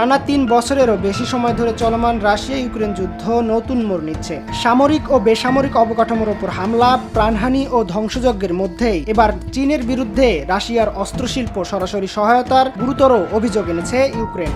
টানা তিন বছরেরও বেশি সময় ধরে চলমান রাশিয়া ইউক্রেন যুদ্ধ নতুন মোড় নিচ্ছে। সামরিক ও বেসামরিক অবকাঠামোর ওপর হামলা, প্রাণহানি ও ধ্বংসযজ্ঞের মধ্যেই এবার চীনের বিরুদ্ধে রাশিয়ার অস্ত্রশিল্প সরাসরি সহায়তার গুরুতর অভিযোগ এনেছে ইউক্রেন।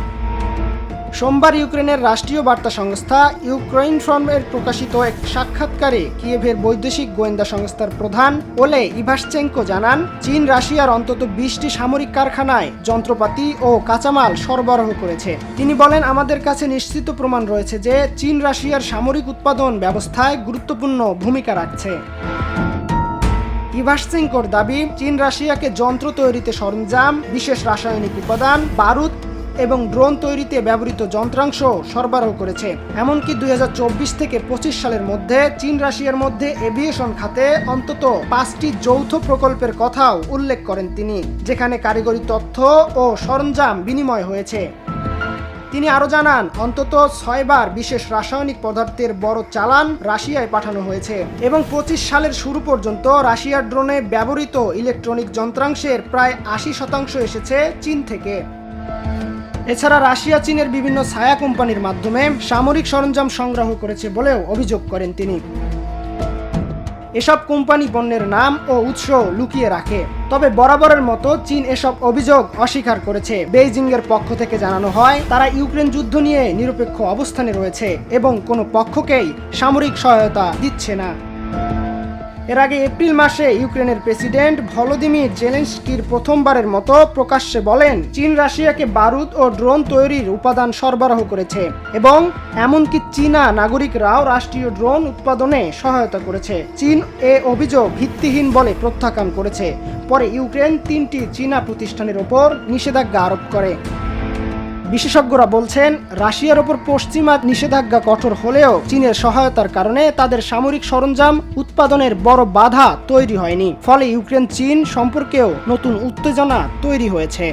সোমবার ইউক্রেনের রাষ্ট্রীয় বার্তা সংস্থা ইউক্রেন ফ্রন্টের প্রকাশিত এক সাক্ষাৎকারে কিয়েভের বৈদেশিক গোয়েন্দা সংস্থার প্রধান ওলে ইভাসচেঙ্কো জানান, চীন রাশিয়ার অন্তত বিশটি সামরিক কারখানায় যন্ত্রপাতি ও কাঁচামাল সরবরাহ করেছে। তিনি বলেন, আমাদের কাছে নিশ্চিত প্রমাণ রয়েছে যে চীন রাশিয়ার সামরিক উৎপাদন ব্যবস্থায় গুরুত্বপূর্ণ ভূমিকা রাখছে। ইভাসচেঙ্কোর দাবি, চীন রাশিয়াকে যন্ত্র তৈরিতে সরঞ্জাম, বিশেষ রাসায়নিক উপাদান, বারুদ এবং ড্রোন তৈরিতে ব্যবহৃত যন্ত্রাংশ সরবরাহ করেছে। এমনকি দুই হাজার চব্বিশ থেকে পঁচিশ সালের মধ্যে চীন রাশিয়ার মধ্যে এভিয়েশন খাতে অন্তত পাঁচটি যৌথ প্রকল্পের কথাও উল্লেখ করেন তিনি, যেখানে কারিগরি তথ্য ও সরঞ্জাম বিনিময় হয়েছে। তিনি আরও জানান, অন্তত ছয়বার বিশেষ রাসায়নিক পদার্থের বড় চালান রাশিয়ায় পাঠানো হয়েছে এবং পঁচিশ সালের শুরু পর্যন্ত রাশিয়ার ড্রোনে ব্যবহৃত ইলেকট্রনিক যন্ত্রাংশের প্রায় আশি শতাংশ এসেছে চীন থেকে। এছাড়া রাশিয়া, চীনের বিভিন্ন ছায়া কোম্পানির মাধ্যমে সামরিক সরঞ্জাম সংগ্রহ করেছে বলেও অভিযোগ করেন তিনি। এসব কোম্পানি পণ্যের নাম ও উৎস লুকিয়ে রাখে। তবে বরাবরের মতো চীন এসব অভিযোগ অস্বীকার করেছে। বেইজিং এর পক্ষ থেকে জানানো হয়, তারা ইউক্রেন যুদ্ধ নিয়ে নিরপেক্ষ অবস্থানে রয়েছে এবং কোনো পক্ষকেই সামরিক সহায়তা দিচ্ছে না। এর আগে এপ্রিল মাসে ইউক্রেনের প্রেসিডেন্ট ভলোদিমির জেলেন্সকির প্রথমবারের মতো প্রকাশ্যে বলেন, চীন রাশিয়াকে বারুদ ও ড্রোন তৈরির উপাদান সরবরাহ করেছে এবং এমনকি চীনা নাগরিকরাও রাষ্ট্রীয় ড্রোন উৎপাদনে সহায়তা করেছে। চীন এ অভিযোগ ভিত্তিহীন বলে প্রত্যাখ্যান করেছে। পরে ইউক্রেন তিনটি চীনা প্রতিষ্ঠানের ওপর নিষেধাজ্ঞা আরোপ করে। বিশেষজ্ঞরা বলছেন, রাশিয়ার ওপর পশ্চিমা নিষেধাজ্ঞা কঠোর হলেও চীনের সহায়তার কারণে তাদের সামরিক সরঞ্জাম উৎপাদনের বড় বাধা তৈরি হয়নি। ফলে ইউক্রেন চীন সম্পর্কেও নতুন উত্তেজনা তৈরি হয়েছে।